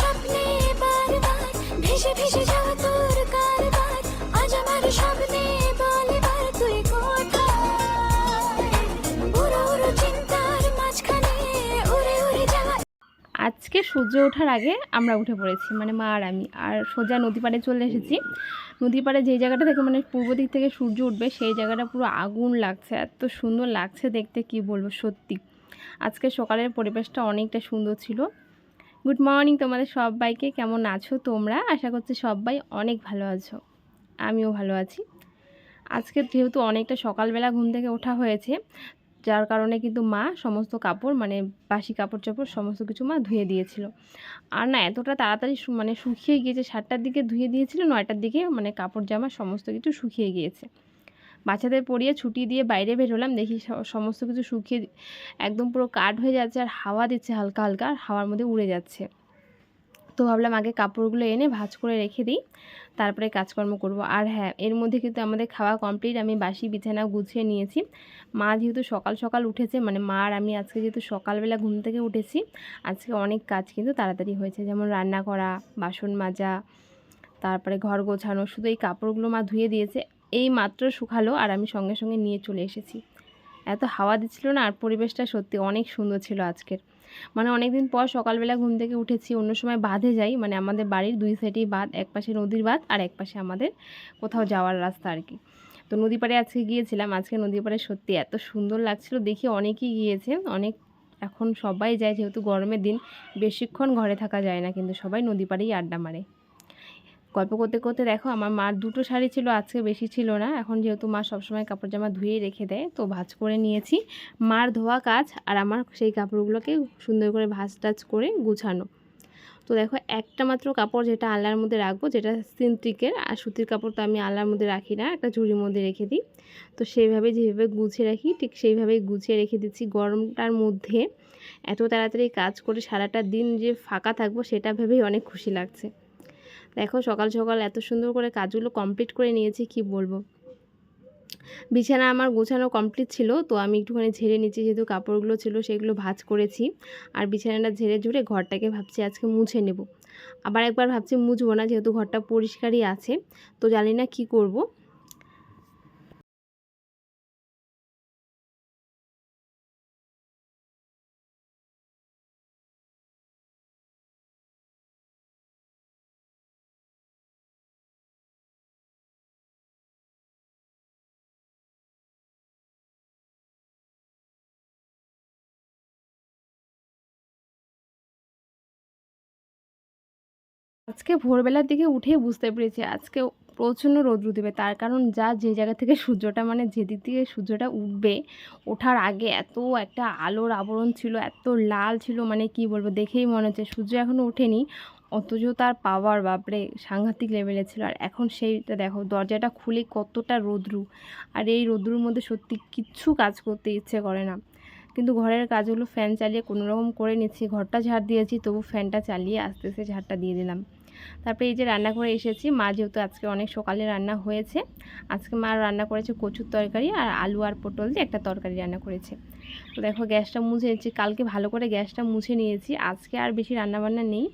স্বপ্নে বারবার, ভেসে ভেসে তোর কারবার, আজ আমার স্বপ্নে বলিবার তুই আজকে সূর্য ওঠার আগে আমরা উঠে পড়েছি মানে মা আর আমি, আর সোজা নদী পাড়ে চলে এসেছি। নদী পাড়ে যেই জায়গাটা থেকে মানে পূর্ব দিক থেকে সূর্য উঠবে, সেই জায়গাটা পুরো আগুন লাগছে, এত সুন্দর লাগছে দেখতে, কি বলব, সত্যি। আজকে সকালের পরিবেশটা অনেকটা সুন্দর ছিল। গুড মর্নিং তোমাদের সবাইকে। কেমন আছো তোমরা? আশা করছি সবাই অনেক ভালো আছো। আমিও ভালো আছি। আজকে যেহেতু অনেকটা সকালবেলা ঘুম থেকে ওঠা হয়েছে, যার কারণে কিন্তু মা সমস্ত কাপড় মানে বাসি কাপড় চাপড় সমস্ত কিছু মা ধুয়ে দিয়েছিল। আর না, এতটা তাড়াতাড়ি মানে শুকিয়ে গিয়েছে, সাতটার দিকে ধুয়ে দিয়েছিল, নয়টার দিকে মানে কাপড় জামা সমস্ত কিছু শুকিয়ে গিয়েছে। বাচ্চাদের পরিয়ে ছুটি দিয়ে বাইরে বেরোলাম দেখি স- সমস্ত কিছু শুকিয়ে একদম পুরো কাঠ হয়ে যাচ্ছে আর হাওয়া দিচ্ছে হালকা হালকা আর হাওয়ার মধ্যে উড়ে যাচ্ছে। তো ভাবলাম আগে কাপড়গুলো এনে ভাজ করে রেখে দিই, তারপরে কাজকর্ম করব। আর হ্যাঁ এর মধ্যে কিন্তু আমাদের খাওয়া কমপ্লিট আমি বাসি, বিছানা গুছিয়ে নিয়েছি। মা যেহেতু সকাল সকাল উঠেছে মানে মা আর আমি আজকে যেহেতু সকালবেলা ঘুম থেকে উঠেছি, আজকে অনেক কাজ কিন্তু তাড়াতাড়ি হয়েছে। যেমন রান্না করা, বাসন মাজা, তারপরে ঘর গোছানো, শুধু এই কাপড়গুলো মা ধুয়ে দিয়েছে। এই মাত্র শুকালো আর আমি সঙ্গে সঙ্গে নিয়ে চলে এসেছি। এত হাওয়া দিচ্ছিল না আর পরিবেশটা সত্যি অনেক সুন্দর ছিল আজকের। মানে অনেক দিন পর সকালবেলা ঘুম থেকে উঠেছি, অন্য সময় বাঁধে যাই মানে আমাদের বাড়ির দুই সাইডেই বাঁধ, এক পাশে নদীর বাঁধ আর এক পাশে আমাদের কোথাও যাওয়ার রাস্তা আর কি। তো নদী পাড়ে আজকে গিয়েছিলাম, আজকে নদী পাড়ে সত্যি এত সুন্দর লাগছিল, দেখি অনেকেই গিয়েছে, অনেক এখন সবাই যায়, যেহেতু গরমের দিন, বেশিক্ষণ ঘরে থাকা যায় না, কিন্তু সবাই নদী পাড়েই আড্ডা মারে। গল্প করতে করতে দেখো আমার মার দুটো শাড়ি ছিল, আজকে বেশি ছিল না। এখন যেহেতু মা সবসময় কাপড় জামা ধুয়ে রেখে দেয়, তো ভাজ করে নিয়েছি। মার ধোয়া কাজ আর আমার সেই কাপড়গুলোকে সুন্দর করে ভাজ টাজ করে গুছানো। তো দেখো একটা মাত্র কাপড় যেটা আলনার মধ্যে রাখব, যেটা সিনথেটিকের, আর সুতির কাপড় তো আমি আলনার মধ্যে রাখি না, একটা ঝুড়ির মধ্যে রেখে দিই। তো সেইভাবে যেভাবে গুছিয়ে রাখি, ঠিক সেইভাবেই গুছিয়ে রেখে দিচ্ছি। গরমটার মধ্যে এত তাড়াতাড়ি কাজ করে সারাটা দিন যে ফাঁকা থাকব, সেটা ভেবেই অনেক খুশি লাগছে। দেখো সকাল সকাল এত সুন্দর করে কাজগুলো কমপ্লিট করে নিয়েছি, কি বলব? বিছানা আমার গোছানো কমপ্লিট ছিল, তো আমি একটুখানি ঝেড়ে নিচ্ছি, যেহেতু কাপড়গুলো ছিল সেগুলো ভাজ করেছি। আর বিছানাটা ঝেড়ে ঝুড়ে ঘরটাকে ভাবছি আজকে মুছে নেব। আবার একবার ভাবছি মুছবো না, যেহেতু ঘরটা পরিষ্কারই আছে, তো জানি না কি করব। আজকে ভোরবেলার দিকে উঠে বুঝতে পেরেছি, আজকে প্রচণ্ড রৌদ্র দেবে। তার কারণ যা, যে জায়গা থেকে সূর্যটা মানে যেদিক থেকে সূর্যটা উঠবে, ওঠার আগে এত একটা আলোর আবরণ ছিল, এত লাল ছিল মানে কি বলব, দেখেই মনে হচ্ছে। সূর্য এখনও ওঠেনি, অথচ তার পাওয়ার বাপরে, সাংঘাতিক লেভেলে ছিল। আর এখন সেইটা দেখো, দরজাটা খুলে কতটা রৌদ্রু। আর এই রৌদ্রুর মধ্যে সত্যি কিচ্ছু কাজ করতে ইচ্ছে করে না। কিন্তু ঘরের কাজগুলো ফ্যান চালিয়ে কোনো রকম করে নিচ্ছি। ঘরটা ঝাড় দিয়েছি, তবু ফ্যানটা চালিয়ে আস্তে আস্তে ঝাড়টা দিয়ে দিলাম। তারপরে এই যে রান্না করে এসেছি, মা যেহেতু আজকে অনেক সকালে রান্না হয়েছে, আজকে মা রান্না করেছে কচুর তরকারি আর আলু আর পটল দিয়ে একটা তরকারি রান্না করেছে। তো দেখো গ্যাসটা মুছে নিয়েছি, কালকে ভালো করে গ্যাসটা মুছে নিয়েছি, আজকে আর বেশি রান্নাবান্না নেই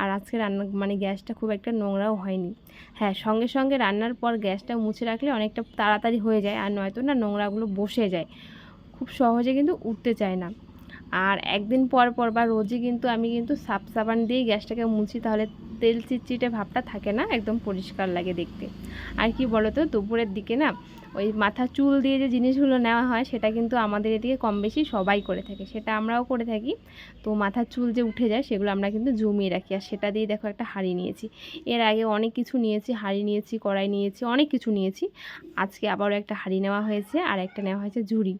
আর আজকে রান্না মানে গ্যাসটা খুব একটা নোংরাও হয়নি। হ্যাঁ সঙ্গে সঙ্গে রান্নার পর গ্যাসটা মুছে রাখলে অনেকটা তাড়াতাড়ি হয়ে যায় আর নয়তো না নোংরাগুলো বসে যায়। খুব সহজে কিন্তু উঠতে চায় না। আর একদিন পর পর বা রোজই কিন্তু আমি কিন্তু সাপ সাবান দিয়ে গ্যাসটাকে মুছি, তাহলে তেল চিটচিটে ভাবটা থাকে না, একদম পরিষ্কার লাগে দেখতে। আর কি বলো তো দুপুরের দিকে না, ওই মাথা চুল দিয়ে যে জিনিসগুলো নেওয়া হয়, সেটা কিন্তু আমাদের এদিকে কম বেশি সবাই করে থাকে, সেটা আমরাও করে থাকি। তো মাথার চুল যে উঠে যায়, সেগুলো আমরা কিন্তু জমিয়ে রাখি, আর সেটা দিয়ে দেখো একটা হাঁড়ি নিয়েছি। এর আগে অনেক কিছু নিয়েছি, হাঁড়ি নিয়েছি, কড়াই নিয়েছি, অনেক কিছু নিয়েছি। আজকে আবারও একটা হাঁড়ি নেওয়া হয়েছে, আর একটা নেওয়া হয়েছে ঝুড়ি।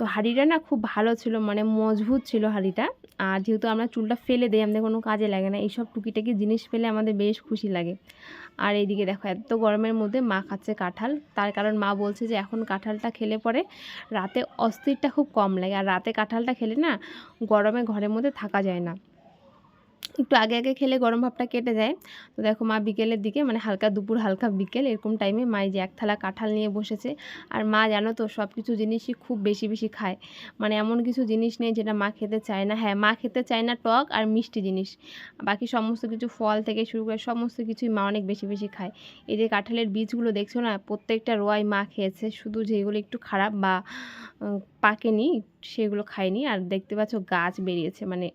তো হাঁড়িটা না খুব ভালো ছিল মানে মজবুত ছিল হাঁড়িটা। আর যেহেতু আমরা চুলটা ফেলে দিই, আমাদের কোনো কাজে লাগে না, এইসব টুকিটাকি জিনিস পেলে আমাদের বেশ খুশি লাগে। আর এইদিকে দেখো, এত গরমের মধ্যে মা খাচ্ছে কাঁঠাল। তার কারণ মা বলছে যে এখন কাঁঠালটা খেলে পরে রাতে অস্থিরটা খুব কম লাগে। আর রাতে কাঁঠালটা খেলে না গরমে ঘরের মধ্যে থাকা যায় না। একটু আগে আগে খেলে গরম ভাবটা কেটে যায়। তো দেখো মা বিকেলের দিকে মানে হালকা দুপুর, হালকা বিকেল, এরকম টাইমে মা যে এক থালা কাঁঠাল নিয়ে বসেছে। আর মা জানো তো সব কিছু জিনিসই খুব বেশি বেশি খায়। মানে এমন কিছু জিনিস নেই যেটা মা খেতে চায় না। হ্যাঁ মা খেতে চায় না টক আর মিষ্টি জিনিস। বাকি সমস্ত কিছু ফল থেকে শুরু করে সমস্ত কিছুই মা অনেক বেশি বেশি খায়। এই যে কাঁঠালের বীজগুলো দেখছ না, প্রত্যেকটা রোয়াই মা খেয়েছে। শুধু যেগুলো একটু খারাপ বা পাকেনি, সেগুলো খায়নি। আর দেখতে পাচ্ছ গাছ বেরিয়েছে। মানে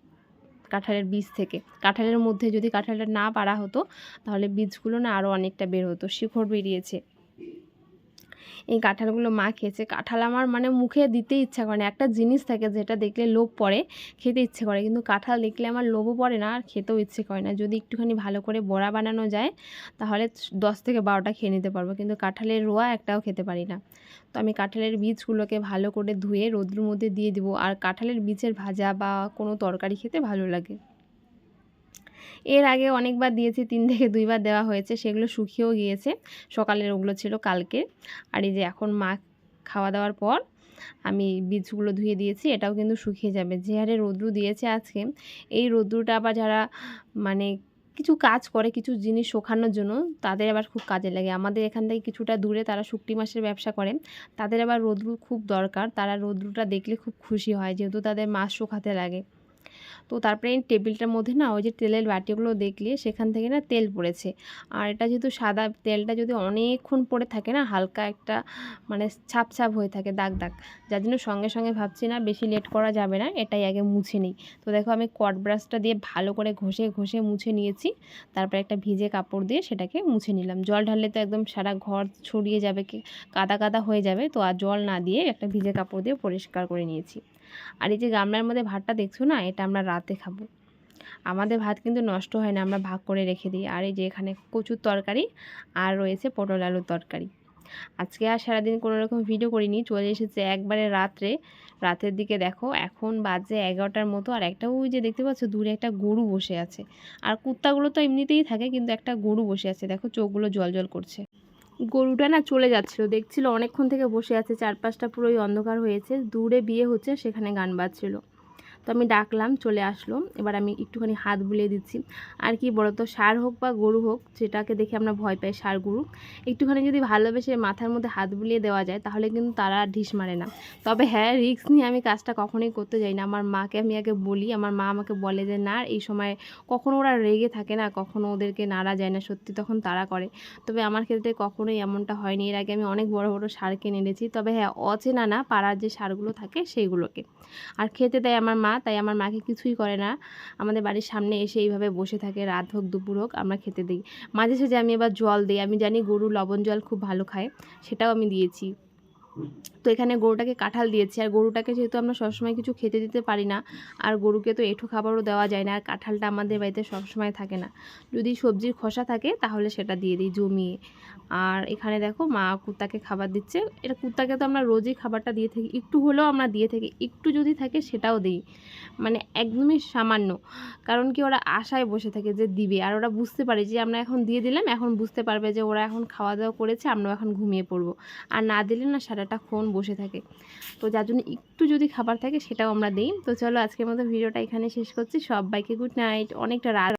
কাঁঠালের বীজ থেকে। কাঁঠালের মধ্যে যদি কাঁঠালটা না পারা হতো, তাহলে বীজগুলো না আরও অনেকটা বের হতো, শিকড় বেরিয়েছে। এই কাঁঠালগুলো মা খেয়েছে। কাঁঠাল আমার মানে মুখে দিতে ইচ্ছা করে না। একটা জিনিস থাকে যেটা দেখলে লোভ পড়ে, খেতে ইচ্ছে করে। কিন্তু কাঁঠাল দেখলে আমার লোভও পড়ে না, আর খেতেও ইচ্ছে করে না। যদি একটুখানি ভালো করে বড়া বানানো যায়, তাহলে দশ থেকে বারোটা খেয়ে নিতে পারব। কিন্তু কাঁঠালের রোয়া একটাও খেতে পারি না। তো আমি কাঁঠালের বীজগুলোকে ভালো করে ধুয়ে রোদ্রুর মধ্যে দিয়ে দিব। আর কাঁঠালের বীজের ভাজা বা কোনো তরকারি খেতে ভালো লাগে। এর আগে অনেকবার দিয়েছি, তিন থেকে দুইবার দেওয়া হয়েছে, সেগুলো শুকিয়েও গিয়েছে। সকালের ওগুলো ছিল কালকে। আর এই যে এখন মা খাওয়া দাওয়ার পর আমি বীজগুলো ধুয়ে দিয়েছি, এটাও কিন্তু শুকিয়ে যাবে। যে হারে রৌদ্রু দিয়েছে আজকে, এই রৌদ্রুটা আবার যারা মানে কিছু কাজ করে, কিছু জিনিস শোকানোর জন্য, তাদের আবার খুব কাজে লাগে। আমাদের এখান থেকে কিছুটা দূরে তারা শুকটি মাছের ব্যবসা করে, তাদের আবার রৌদ্রু খুব দরকার। তারা রৌদ্রুটা দেখলে খুব খুশি হয়, যেহেতু তাদের মাছ শুকাতে লাগে। তো তারপরে এই টেবিলটার মধ্যে না ওই যে তেলের বাটিগুলো দেখলে সেখান থেকে না তেল পড়েছে। আর এটা যেহেতু সাদা, তেলটা যদি অনেকক্ষণ পড়ে থাকে না, হালকা একটা মানে ছাপ ছাপ হয়ে থাকে দাগ দাগ, যার জন্য সঙ্গে সঙ্গে ভাবছি না বেশি লেট করা যাবে না, এটাই আগে মুছে নিই। তো দেখো আমি কট ব্রাশটা দিয়ে ভালো করে ঘষে ঘষে মুছে নিয়েছি, তারপরে একটা ভিজে কাপড় দিয়ে সেটাকে মুছে নিলাম। জল ঢাললে তো একদম সারা ঘর ছড়িয়ে যাবে কাদা কাদা হয়ে যাবে, তো আর জল না দিয়ে একটা ভিজে কাপড় দিয়ে পরিষ্কার করে নিয়েছি। আর এই যে গামলার মধ্যে ভাতটা দেখছ না, এটা আমরা রাতে খাব। আমাদের ভাত কিন্তু নষ্ট হয় না, আমরা ভাগ করে রেখে দিই। আর এই যে এখানে কচুর তরকারি আর রয়েছে পটল আলুর তরকারি। আজকে আর সারাদিন কোনো রকম ভিডিও করিনি, চলে এসেছে একবারে রাত্রে। রাতের দিকে দেখো, এখন বাজে এগারোটার মতো আর একটা ওই যে দেখতে পাচ্ছ, দূরে একটা গরু বসে আছে। আর কুত্তাগুলো তো এমনিতেই থাকে, কিন্তু একটা গরু বসে আছে। দেখো চোখগুলো জল জল করছে। গরুটা না চলে যাচ্ছিল, দেখছিল অনেকক্ষণ থেকে বসে আছে, চারপাশটা পুরোই অন্ধকার হয়েছে। দূরে বিয়ে হচ্ছে, সেখানে গান বাজছিল। তো আমি ডাকলাম, চলে আসলো। এবার আমি একটুখানি হাত বুলিয়ে দিচ্ছি। আর কি বলতো, সার হোক বা গরু হোক, যেটাকে দেখে আমরা ভয় পাই, সার গরু, একটুখানি যদি ভালোবেসে মাথার মধ্যে হাত বুলিয়ে দেওয়া যায়, তাহলে কিন্তু তারা আর ঢিস মারে না। তবে হ্যাঁ রিস্ক নিয়ে আমি কাজটা কখনোই করতে যাই না। আমার মাকে আমি আগে বলি, আমার মা আমাকে বলে যে, না, এই সময় কখনো ওরা রেগে থাকে না, কখনো ওদেরকে নাড়া যায় না, সত্যি তখন তারা করে। তবে আমার ক্ষেত্রে কখনোই এমনটা হয়নি। এর আগে আমি অনেক বড় বড় সার কিনে এনেছি। তবে হ্যাঁ অচেনা না, পাড়ার যে সারগুলো থাকে, সেইগুলোকে। আর খেতে দেয় আমার মা তাই আমার মাকে কিছুই করে না। আমাদের বাড়ির সামনে এসে এইভাবে বসে থাকে, রাত হোক, দুপুর হোক, আমরা খেতে দিই। মাঝে সাঝে আমি এবার জল দিই। আমি জানি গরু লবণ জল খুব ভালো খায়, সেটাও আমি দিয়েছি। তো এখানে গরুটাকে কাঁঠাল দিয়েছি। আর গরুটাকে যেহেতু আমরা সবসময় কিছু খেতে দিতে পারি না, আর গরুকে তো এঁঠো খাবারও দেওয়া যায় না, আর কাঁঠালটা আমাদের বাড়িতে সবসময় থাকে না। যদি সবজির খোসা থাকে, তাহলে সেটা দিয়ে দিই জমিয়ে। আর এখানে দেখো মা কুত্তাকে খাবার দিচ্ছে। এটা কুত্তাকে তো আমরা রোজই খাবারটা দিয়ে থাকি। একটু হলেও আমরা দিয়ে থাকি, একটু যদি থাকে সেটাও দিই। মানে একদমই সামান্য। কারণ কি ওরা আশায় বসে থাকে যে দিবে, আর ওরা বুঝতে পারে যে আমরা এখন দিয়ে দিলাম, এখন বুঝতে পারবে যে ওরা এখন খাওয়া দাওয়া করেছে, আমরাও এখন ঘুমিয়ে পড়ব। আর না দিলে না সারাটা ক্ষণ বসে থাকে। তো যার জন্য একটু যদি খাবার থাকে সেটাও আমরা দিই। তো চলো আজকের মতো ভিডিওটা এখানে শেষ করছি। সবাইকে গুড নাইট অনেকটা রাত